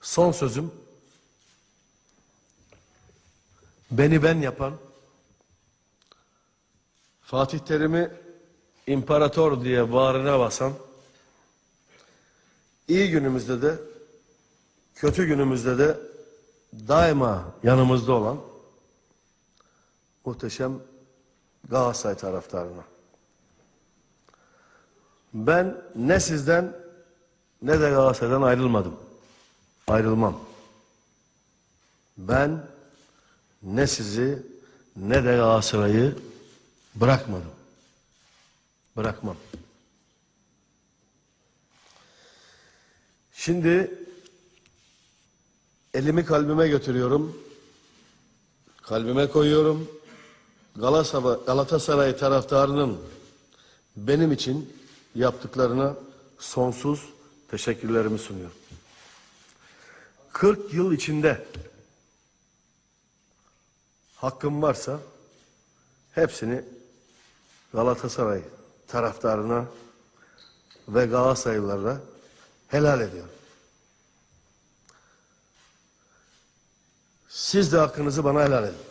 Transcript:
Son sözüm beni ben yapan Fatih Terim'i imparator diye bağrına basan iyi günümüzde de kötü günümüzde de daima yanımızda olan muhteşem Galatasaray taraftarına. Ben ne sizden ne de Galatasaray'dan ayrılmadım. Ayrılmam. Ben ne sizi ne de Galatasaray'ı bırakmadım. Bırakmam. Şimdi elimi kalbime götürüyorum. Kalbime koyuyorum. Galatasaray, taraftarının benim için yaptıklarına sonsuz teşekkürlerimi sunuyorum. 40 yıl içinde hakkım varsa hepsini Galatasaray taraftarına ve Galatasaraylılara helal ediyorum. Siz de hakkınızı bana helal edin.